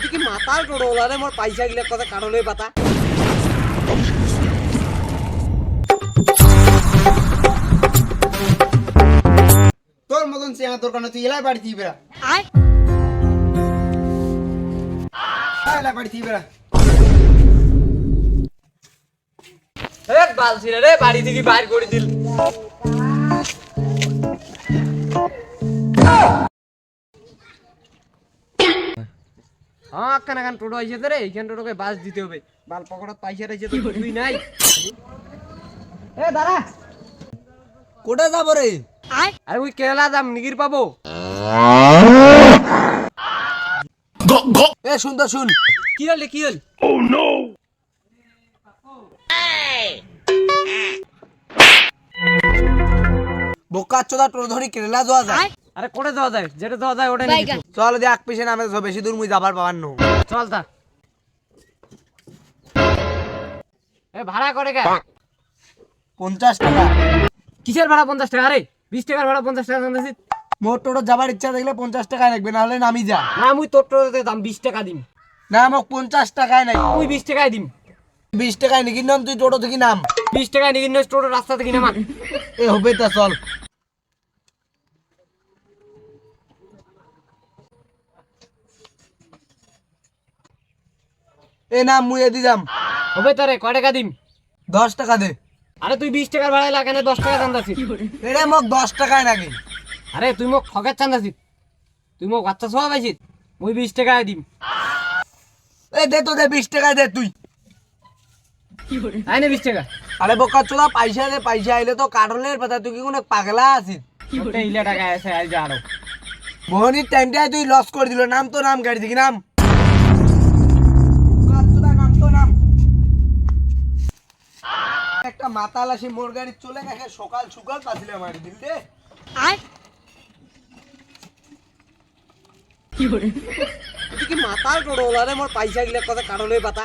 তুই কি মাতাল টোটোলা রে মোর পয়সা গিলা কথা কারণে পাতা। তোর মতন সে আমার দোকানে তুই এলাই বাড়ি দিবি এলাই বাড়ি দিবি এ বাল ছিল রে বাড়ি থেকে বাইর করে দিল। হ্যাঁ কান কান টোটো আইছে রে এইখান টোটোকে বাস দিতে হবে। বাল পকড়াত পয়সা রয়েছে তো তুই নাই। এ দাঁড়া। কোটা যাব রে? আরে ওই কেরালা দাম নিগির পাবো। এ শুন তো শুন। কি হল কি হল? বোকা চোদা টোর ধরি কেরালা যাওয়া যায়। আরে কোটে যাওয়া যায় যেটা যাওয়া যায় ওটা নিয়ে। চল দি এক পিছে নামে তো বেশি দূর মুই যাবার পাবার নো। চল তা। এ ভাড়া করে কে? পঞ্চাশ টাকা। কিসের ভাড়া পঞ্চাশ টাকা? রে বিশ টাকার ভাড়া পঞ্চাশ টাকা জানতেছি মোর টোটো যাবার ইচ্ছা দেখলে পঞ্চাশ টাকায় লাগবে না হলে নামি যা। না মুই তোর টোটোতে দাম বিশ টাকা দিম। না মোক পঞ্চাশ টাকায় নাই। তুই বিশ টাকায় দিম। বিশ টাকায় নাকি নাম তুই টোটো থেকে নাম। বিশ টাকায় নিয়ে নিয়ে টোটো রাস্তা থেকে নামা এ হবে তা চল। এ নাম মুই এদি যাম। হবে তারে কয় টাকা দিম? দশ টাকা দে। আরে তুই বিশ টাকার ভাড়া লাগে না দশ টাকা চান্দাছি এটা মোক দশ টাকায় নাকি আরে তুই মোক ঠকের চান্দাছি তুই মোক বাচ্চা সব পাইছিস? মুই বিশ টাকায় দিম। এ দে তো দে বিশ টাকায় দে তুই। আই না বিশ টাকা। আরে বোকা চোদা পয়সা দে পয়সা আইলে তো কাটলের পাতা তুই কি কোনো পাগলা আছিস? ইলে টাকা আছে আই যা আরও। মোহনির টাইমটায় তুই লস করে দিল নাম তো নাম গাড়ি থেকে নাম। একটা মাতাল আসি মোর গাড়ি চলে গেছে সকাল সকাল পাছিলে আমার দিল আয়। কি মাতাল টোটোলা রে মোর পয়সা গিলা কথা কারণে পাতা